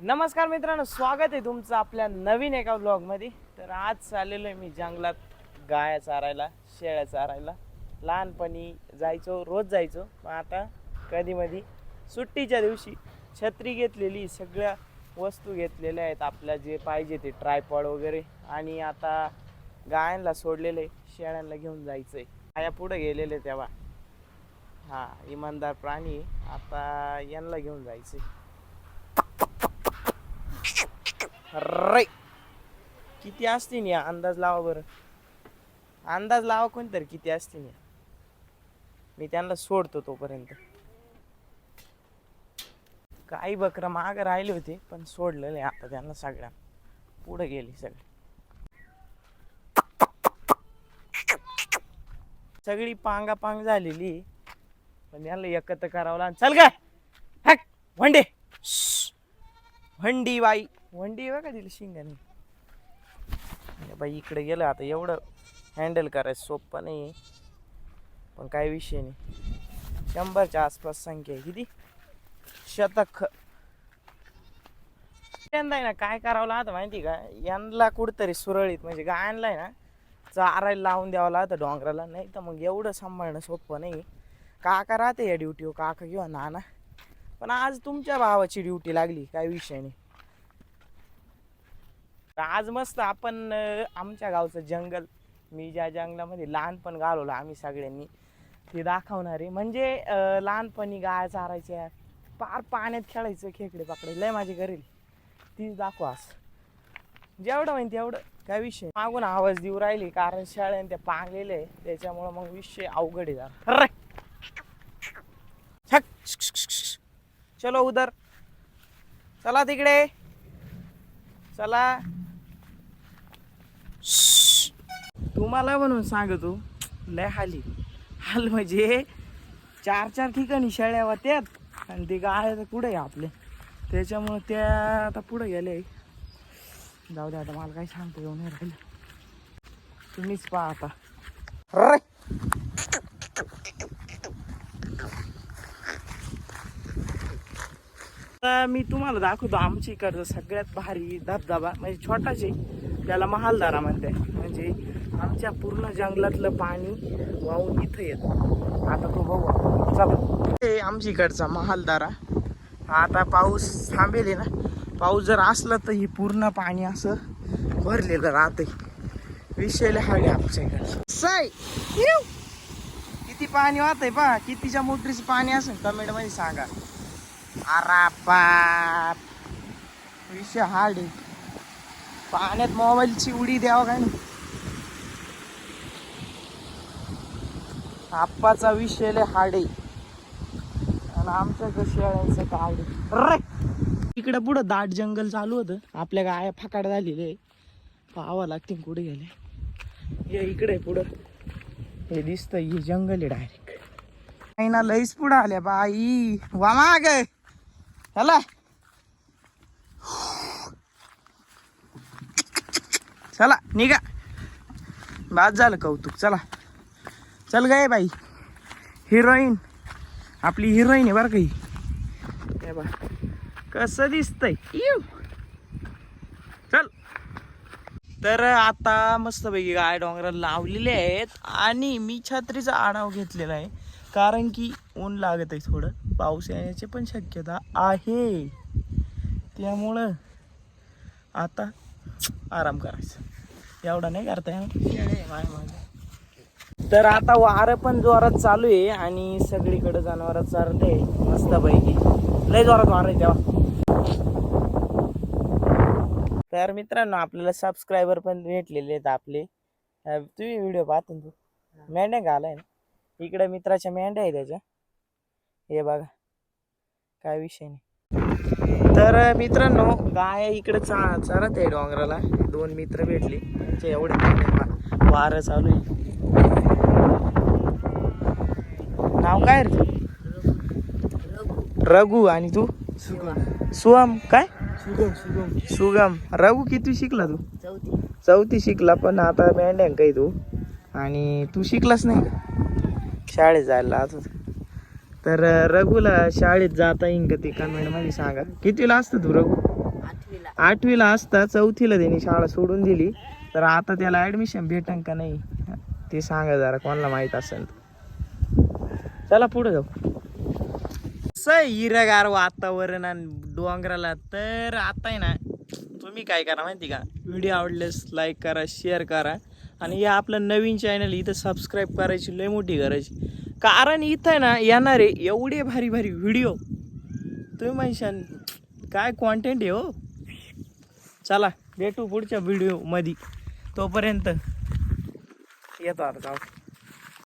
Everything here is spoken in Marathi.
नमस्कार मित्रांनो स्वागत आहे तुमचं आपल्या नवीन एका ब्लॉगमध्ये तर आज चाललेलो आहे मी जंगलात गाया चारायला शेळ्या चारायला. लहानपणी जायचो रोज जायचो. पण आता कधीमधी सुट्टीच्या दिवशी छत्री घेतलेली सगळ्या वस्तू घेतलेल्या आहेत. आपल्या जे पाहिजे ते ट्रायपॉड वगैरे. आणि आता गायांना सोडलेले शेळ्यांना घेऊन जायचं आहे गाया पुढे गेलेले तेव्हा. हां इमानदार प्राणी आता यांना घेऊन जायचं आहे रे. किती असतील या? अंदाज लावा बरं. अंदाज लावा कोणतरी किती असतील या. मी त्यांना सोडतो तोपर्यंत. काही बकरं मागं राहिले होते पण सोडलेले आहे आता त्यांना सगळ्या. पुढे गेली सगळी. सगळी पांगापांग झालेली. पण यांना एकत्र करावं लागेल. चल काय हॅक भंडे. भंडी बाई वंडी बघा दिली शिंगाने. बाई इकडे गेलं आता एवढं हँडल करायचं सोपं नाही आहे. पण काही विषय नाही. शंभरच्या आसपास संख्या आहे. किती? शतक. यंदा आहे ना काय करावं लागतं माहिती का? यांना कुठतरी सुरळीत म्हणजे गायांना आहे ना चारायला लावून द्यावं लागतं डोंगराला नाही तर मग एवढं सांभाळणं सोपं नाही. काका राहते या ड्युटीवर काका किंवा नाना. पण आज तुमच्या भावाची ड्युटी लागली काही विषय नाही. तर आज मस्त आपण आमच्या गावचं जंगल. मी ज्या जंगलामध्ये लहानपण घालवलं आम्ही सगळ्यांनी ते दाखवणार आहे. म्हणजे लहानपणी गाय चारायच्या पार पाण्यात खेळायचं खेकडे पाकडे लय माझी घरी तीच दाखव आज. जेवढं माहिती तेवढं काय विषय मागून आवाज देऊ राहिली कारण शाळेने त्या पांगलेले आहे. त्याच्यामुळं मग विषय अवघड आहे जरा. अरे! चलो उधर. चला तिकडे. चला. तुम्हाला म्हणून सांगतो लय हाली. हाल म्हणजे चार चार ठिकाणी शेळ्या होत्यात आणि ते गाय तर पुढे आपले. त्याच्यामुळं त्या आता पुढे गेले. जाऊ दे आता मला काही सांगतो येऊन राहिलं. तुम्हीच पहा आता. अरे मी तुम्हाला दाखवतो आमची इकडचं सगळ्यात भारी धबधबा म्हणजे छोटाच आहे त्याला महालदारा म्हणते. म्हणजे आमच्या पूर्ण जंगलातलं पाणी वाहून इथं येतं. आता तो बघू चला. हे आमच्या इकडचा महालदारा. आता पाऊस थांबेल ना? पाऊस जर असला तर ही पूर्ण पाणी असं भरलेलं राहते विषयला हवे आमच्या इकडे साय येऊ. किती पाणी वाहतंय पा कितीच्या मोटरीचं पाणी असेल कमेंटमध्ये सांगा. अरे बाप. विषय हार्ड आहे. पाण्यात मोबाईलची उडी द्यावं काय ना? आप्पाचा विषय लय आणि आमच्या शेळ्यांचं काय रे! इकडे पुढं दाट जंगल चालू होतं. आपल्या गाया फकाड झालेले पावा लागतील कुठे गेले. हे इकडे पुढं. हे दिसतं हे जंगल आहे डायरेक्ट नाही ना लईच पुढं आल्या बाई. वा माग. चला. चला निघा. बाद झालं कौतुक. चला. चल गए बाई हिरोईन आपली हिरोईन आहे बरं काही हे. बा कसं दिसतंय. येऊ चल. तर आता मस्तपैकी गाय डोंगराला लावलेले आहेत आणि मी छत्रीचा आढाव घेतलेला आहे. कारण की ऊन लागत आहे थोडं. पाऊस येण्याची पण शक्यता आहे. त्यामुळं आता आराम करायचा. एवढा नाही करता येणार. माय मागे. तर आता वारं पण जोरात चालू आहे आणि सगळीकडे जनावर चालते मस्तपैकी. लय जोरात वारं आहे तेव्हा. तर मित्रांनो आपल्याला सबस्क्रायबर पण भेटलेले आहेत आपले. तुम्ही व्हिडिओ पाहतो ना तू? मेंढ्या घालाय ना? इकडे मित्राच्या मेंढ्या आहे त्याच्या. हे बघा. काय विषय नाही. तर मित्रांनो गाय इकडे चा चरत आहे डोंगराला. दोन मित्र भेटले. त्यांचे एवढे वारं चालू आहे. नाव काय रे? रघु आणि तू? सुगम. काय? सुगम. सुगम सुगम रघु किती शिकला तू? चौथी चौथी शिकला पण आता मेंढ्या काही तू. आणि तू शिकलाच नाही शाळेत जायला लावत तर रघुला शाळेत जाता येईन का ते कमेंटमध्ये सांगा. कितीला असतं तू रघु? आठवीला असता. चौथीला त्यांनी शाळा सोडून दिली. तर आता त्याला ऍडमिशन भेटन का नाही ते सांगा जरा. कोणाला माहीत असेल चला पुढे जाऊ. हिरगार वातावरण आणि डोंगराला. तर आता आहे ना तुम्ही काय करा माहिती का? व्हिडिओ आवडल्यास लाईक करा शेअर करा. आणि हे आपलं नवीन चॅनल इथं सबस्क्राईब करायची लय मोठी करायची कारण इथं आहे ना येणारे एवढे भारी भारी व्हिडिओ. तुम्ही म्हणशान काय कॉन्टेंट आहे हो? चला भेटू पुढच्या व्हिडिओमध्ये तोपर्यंत येतो आता जाऊ.